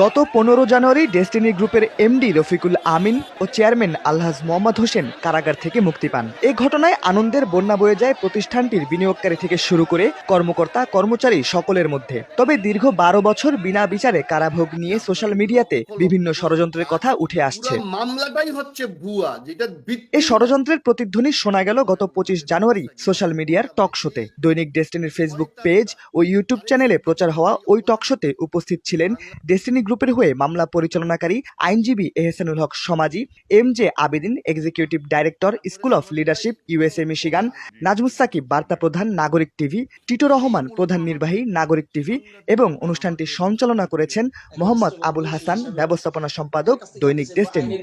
গত পনেরো January Destiny গ্রুপের এমডি রফিকুল আমিন ও চেয়ারম্যান আলহাজ মোহাম্মদ হোসেন কারাগার থেকে মুক্তি পান। এ ঘটনায় আনন্দের বন্যা বয়ে যায় প্রতিষ্ঠানটির বিনিয়োগকারী থেকে শুরু করে কর্মকর্তা কর্মচারী সকলের মধ্যে। তবে দীর্ঘ বারো বছর বিনা বিচারে কারাভোগ নিয়ে সোশ্যাল মিডিয়াতে বিভিন্ন ষড়যন্ত্রের কথা উঠে আসছে। মামলাটাই হচ্ছে ভুয়া যেটা ভিত্তি ষড়যন্ত্রের প্রতিধ্বনি শোনা গেল গত পঁচিশ জানুয়ারি সোশ্যাল মিডিয়ার টক শোতে। দৈনিক ডেস্টিনির ফেসবুক পেজ ও ইউটিউব চ্যানেলে প্রচার হওয়া ওই টক শোতে উপস্থিত ছিলেন ডেস্টিনি গ্রুপের হয়ে মামলা পরিচালনাকারী আইনজীবী Ehsanul Haque Samaji M J Abedin executive director school of leadership USA Michigan Nazmus Sakib বার্তা প্রধান নাগরিক টিভি টিটো রহমান প্রধান নির্বাহী নাগরিক টিভি এবং অনুষ্ঠানটি সঞ্চালনা করেছেন মোহাম্মদ আবুল হাসান ব্যবস্থাপনা সম্পাদক দৈনিক ডেস্টিনি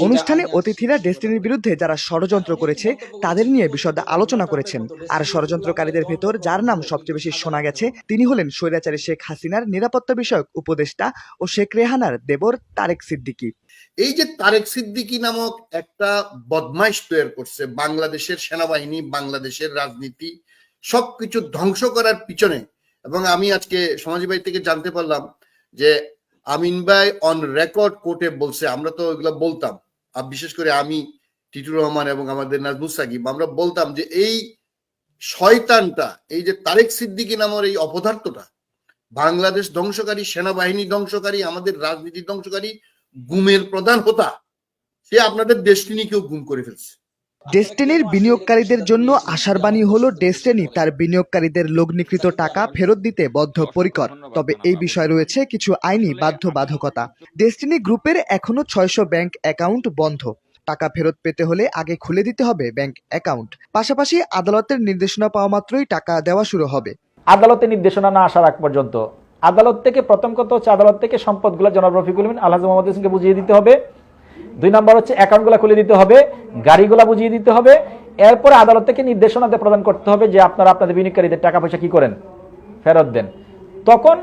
অনুষ্ঠানে অতিথিরা ডেস্টিনির বিরুদ্ধে যারা ষড়যন্ত্র করেছে তাদের নিয়ে বিশদ আলোচনা করেছেন। আর ষড়যন্ত্রকারীদের ভেতর যার নাম সবচেয়ে বেশি শোনা গেছে তিনি হলেন স্বৈরাচারী শেখ হাসিনার নিরাপত্তা বিষয়ক উপদেষ্টা ও শেখ রেহানার দেবর তারেক সিদ্দিকী। এই যে তারেক সিদ্দিকী নামক একটা বদমাইশ তৈরি করছে বাংলাদেশের সেনাবাহিনী, বাংলাদেশের রাজনীতি, সবকিছু ধ্বংস করার পিছনে। এবং আমি আজকে সমাজী ভাই থেকে জানতে পারলাম যে আমিন ভাই অন রেকর্ড কোর্টে বলছে, আমরা তো এগুলো বলতাম। আর বিশেষ করে আমি টিটুর রহমান এবং আমাদের নাজমুস সাকিব, আমরা বলতাম যে এই শয়তানটা, এই যে তারেক সিদ্দিকী নামের এই অপদার্থটা বাংলাদেশ ধ্বংসকারী, সেনাবাহিনী ধ্বংসকারী, আমাদের রাজনীতি ধ্বংসকারী, গুমের প্রধান হোতা। সে আপনাদের ডেস্টিনিকেও গুম করে ফেলছে। ডেস্টিনির বিনিয়োগকারীদের জন্য আশার বাণী হলো ডেস্টিনি তার বিনিয়োগকারীদের লগ্নিকৃত টাকা ফেরত দিতে বদ্ধপরিকর। তবে এই বিষয়ে রয়েছে কিছু আইনি বাধ্যবাধকতা। ডেস্টিনি গ্রুপের এখনও ছয়শো ব্যাংক অ্যাকাউন্ট বন্ধ। টাকা ফেরত পেতে হলে আগে খুলে দিতে হবে ব্যাংক অ্যাকাউন্ট। পাশাপাশি আদালতের নির্দেশনা পাওয়া মাত্রই টাকা দেওয়া শুরু হবে। আদালতে নির্দেশনা না আসার আগ পর্যন্ত। আদালত থেকে প্রথম কথা হচ্ছে আদালত থেকে সম্পদগুলো জনাব রফিকুল আল্লাহ আলহাজ মোহাম্মদ হোসেনকে বুঝিয়ে দিতে হবে। দুই নম্বর হচ্ছে অ্যাকাউন্টগুলো খুলে দিতে হবে, গাড়িগুলো বুঝিয়ে দিতে হবে। এরপরে আদালত থেকে নির্দেশনা প্রদান করতে হবে যে আপনারা আপনাদের বিনিয়োগকারীদের টাকা পয়সা কি করেন, ফেরত দেন। তখন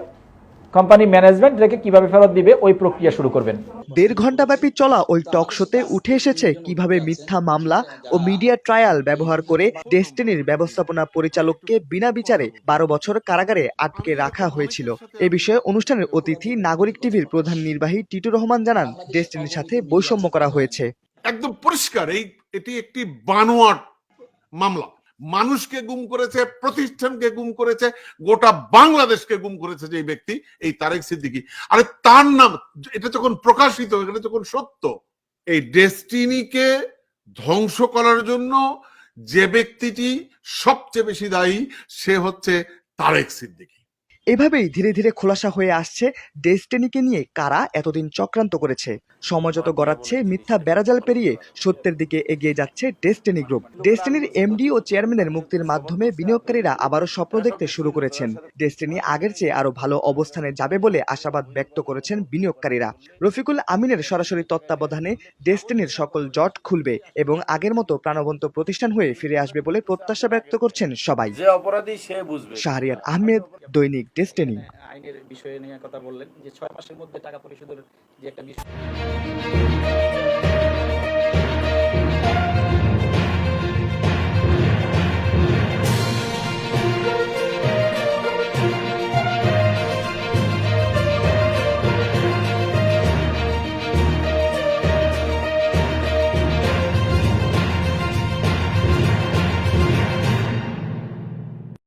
কোম্পানি ম্যানেজমেন্ট রেখে কীভাবে ফেরত দিবে ওই প্রক্রিয়া শুরু করবেন। দেড় ঘণ্টা ব্যাপী চলা ওই টক শোতে উঠে এসেছে কীভাবে মিথ্যা মামলা ও মিডিয়া ট্রায়াল ব্যবহার করে ডেস্টিনির ব্যবস্থাপনা পরিচালককে বিনা বিচারে বারো বছর কারাগারে আটকে রাখা হয়েছিল। এ বিষয়ে অনুষ্ঠানের অতিথি নাগরিক টিভির প্রধান নির্বাহী টিটু রহমান জানান ডেস্টিনির সাথে বৈষম্য করা হয়েছে। একদম পরিষ্কার এই এটি একটি বানোয়াট মামলা। মানুষকে গুম করেছে, প্রতিষ্ঠানকে গুম করেছে, গোটা বাংলাদেশকে গুম করেছে যে ব্যক্তি, এই তারেক সিদ্দিকি। আরে তার নাম, এটা যখন প্রকাশিত, এটা যখন সত্য, এই ডেস্টিনিকে ধ্বংস করার জন্য যে ব্যক্তিটি সবচেয়ে বেশি দায়ী, সে হচ্ছে তারেক সিদ্দিকী। এভাবেই ধীরে ধীরে খোলাসা হয়ে আসছে ডেস্টিনিকে নিয়ে কারা এতদিন চক্রান্ত করেছে। সমঝোত গড়াচ্ছে মিথ্যা বেড়াজাল পেরিয়ে সত্যের দিকে এগিয়ে যাচ্ছে ডেস্টিনি গ্রুপ। ডেস্টিনির এমডি ও চেয়ারম্যানের মুক্তির মাধ্যমে বিনিয়োগকারীরা আবারও স্বপ্ন দেখতে শুরু করেছেন। ডেস্টিনি আগের চেয়ে আরও ভালো অবস্থানে যাবে বলে আশাবাদ ব্যক্ত করেছেন বিনিয়োগকারীরা। রফিকুল আমিনের সরাসরি তত্ত্বাবধানে ডেস্টিনির সকল জট খুলবে এবং আগের মতো প্রাণবন্ত প্রতিষ্ঠান হয়ে ফিরে আসবে বলে প্রত্যাশা ব্যক্ত করছেন সবাই। যে অপরাধী সে বুঝবে। শাহরিয়ার আহমেদ দৈনিক ডেস্টিনি আইনের বিষয়ে নিয়ে কথা বললেন যে ছয় মাসের মধ্যে টাকা পরিশোধের যে একটা বিষয়